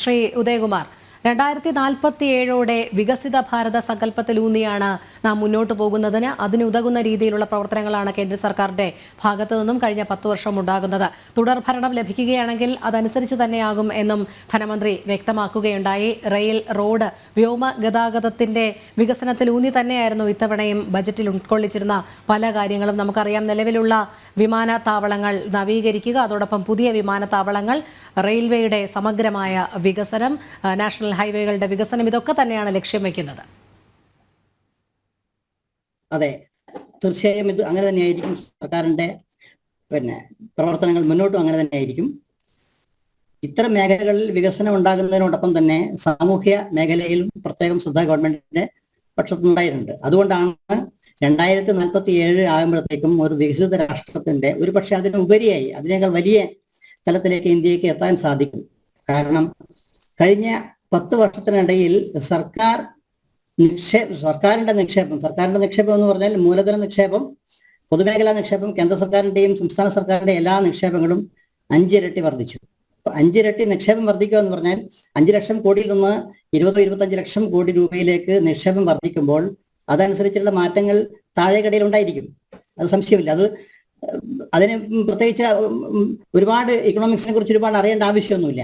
ശ്രീ ഉദയകുമാർ. രണ്ടായിരത്തി നാൽപ്പത്തി ഏഴോടെ വികസിത ഭാരത സങ്കല്പത്തിലൂന്നിയാണ് നാം മുന്നോട്ട് പോകുന്നതിന് അതിനുതകുന്ന രീതിയിലുള്ള പ്രവർത്തനങ്ങളാണ് കേന്ദ്ര സർക്കാരിന്റെ ഭാഗത്തു നിന്നും കഴിഞ്ഞ പത്തു വർഷം ഉണ്ടാകുന്നത്. തുടർ ഭരണം ലഭിക്കുകയാണെങ്കിൽ അതനുസരിച്ച് തന്നെയാകും എന്നും ധനമന്ത്രി വ്യക്തമാക്കുകയുണ്ടായി. റെയിൽ റോഡ് വ്യോമ ഗതാഗതത്തിന്റെ വികസനത്തിലൂന്നി തന്നെയായിരുന്നു ഇത്തവണയും ബജറ്റിൽ ഉൾക്കൊള്ളിച്ചിരുന്ന പല കാര്യങ്ങളും. നമുക്കറിയാം നിലവിലുള്ള വിമാനത്താവളങ്ങൾ നവീകരിക്കുക അതോടൊപ്പം പുതിയ വിമാനത്താവളങ്ങൾ റെയിൽവേയുടെ സമഗ്രമായ വികസനം ആ, ഹൈവേകളുടെ വികസനം ഇതൊക്കെ തന്നെയാണ് ലക്ഷ്യം വയ്ക്കുന്നത് അതെ തീർച്ചയായും ഇത് അങ്ങനെ തന്നെയായിരിക്കും. സർക്കാരിന്റെ പിന്നെ പ്രവർത്തനങ്ങൾ മുന്നോട്ടും അങ്ങനെ തന്നെയായിരിക്കും. ഇത്തരം മേഖലകളിൽ വികസനം ഉണ്ടാകുന്നതിനോടൊപ്പം തന്നെ സാമൂഹ്യ മേഖലയിലും പ്രത്യേകം ശ്രദ്ധ ഗവൺമെന്റിന്റെ പക്ഷത്തുണ്ടായിട്ടുണ്ട്. അതുകൊണ്ടാണ് രണ്ടായിരത്തി നാൽപ്പത്തി ഏഴ് ആകുമ്പോഴത്തേക്കും ഒരു വികസിത രാഷ്ട്രത്തിന്റെ ഒരു പക്ഷെ അതിന് ഉപരിയായി അതിനേക്കാൾ വലിയ തലത്തിലേക്ക് ഇന്ത്യയ്ക്ക് എത്താൻ സാധിക്കും. കാരണം കഴിഞ്ഞ പത്ത് വർഷത്തിനിടയിൽ സർക്കാർ നിക്ഷേപ സർക്കാരിന്റെ നിക്ഷേപം സർക്കാരിന്റെ നിക്ഷേപം എന്ന് പറഞ്ഞാൽ മൂലധന നിക്ഷേപം പൊതുമേഖലാ നിക്ഷേപം കേന്ദ്ര സർക്കാരിന്റെയും സംസ്ഥാന സർക്കാരിന്റെ എല്ലാ നിക്ഷേപങ്ങളും അഞ്ചിരട്ടി വർദ്ധിച്ചു. അഞ്ചിരട്ടി നിക്ഷേപം വർദ്ധിക്കുക എന്ന് പറഞ്ഞാൽ അഞ്ച് ലക്ഷം കോടിയിൽ നിന്ന് ഇരുപതോ ഇരുപത്തഞ്ച് ലക്ഷം കോടി രൂപയിലേക്ക് നിക്ഷേപം വർദ്ധിക്കുമ്പോൾ അതനുസരിച്ചുള്ള മാറ്റങ്ങൾ താഴെക്കടയിൽ ഉണ്ടായിരിക്കും. അത് സംശയമില്ല. അത് അതിന് പ്രത്യേകിച്ച് ഒരുപാട് ഇക്കണോമിക്സിനെ കുറിച്ച് ഒരുപാട് അറിയേണ്ട ആവശ്യമൊന്നുമില്ല.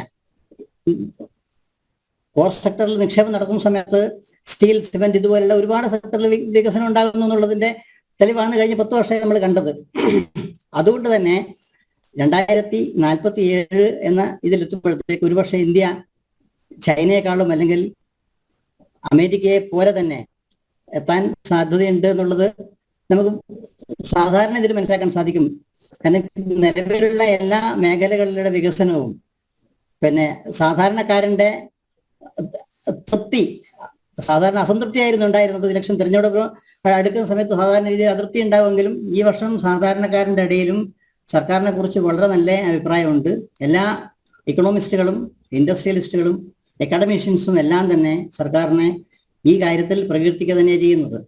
കോർ സെക്ടറിൽ നിക്ഷേപം നടക്കുന്ന സമയത്ത് സ്റ്റീൽ സിമെന്റ് ഇതുപോലുള്ള ഒരുപാട് സെക്ടറിൽ വികസനം ഉണ്ടാകുന്നു എന്നുള്ളതിന്റെ തെളിവാണ് കഴിഞ്ഞ പത്ത് വർഷമായി നമ്മൾ കണ്ടത്. അതുകൊണ്ട് തന്നെ രണ്ടായിരത്തി നാൽപ്പത്തി ഏഴ് എന്ന ഇതിലെത്തുമ്പോഴത്തേക്ക് ഒരുപക്ഷെ ഇന്ത്യ ചൈനയെക്കാളും അല്ലെങ്കിൽ അമേരിക്കയെ പോലെ തന്നെ എത്താൻ സാധ്യതയുണ്ട് എന്നുള്ളത് നമുക്ക് സാധാരണ ഇതിൽ മനസ്സിലാക്കാൻ സാധിക്കും. കാരണം നിലവിലുള്ള എല്ലാ മേഖലകളിലെ വികസനവും പിന്നെ സാധാരണക്കാരന്റെ തൃപ്തി സാധാരണ അസംതൃപ്തി ആയിരുന്നു ഉണ്ടായിരുന്നത് ഇലക്ഷൻ തിരഞ്ഞെടുപ്പ് അടുക്കുന്ന സമയത്ത് സാധാരണ രീതിയിൽ അതൃപ്തി ഉണ്ടാവുമെങ്കിലും ഈ വർഷം സാധാരണക്കാരന്റെ ഇടയിലും സർക്കാരിനെ കുറിച്ച് വളരെ നല്ല അഭിപ്രായമുണ്ട്. എല്ലാ ഇക്കണോമിസ്റ്റുകളും ഇൻഡസ്ട്രിയലിസ്റ്റുകളും അക്കാഡമീഷ്യൻസും എല്ലാം തന്നെ സർക്കാരിനെ ഈ കാര്യത്തിൽ പ്രകീർത്തിക്കുക തന്നെയാണ് ചെയ്യുന്നത്.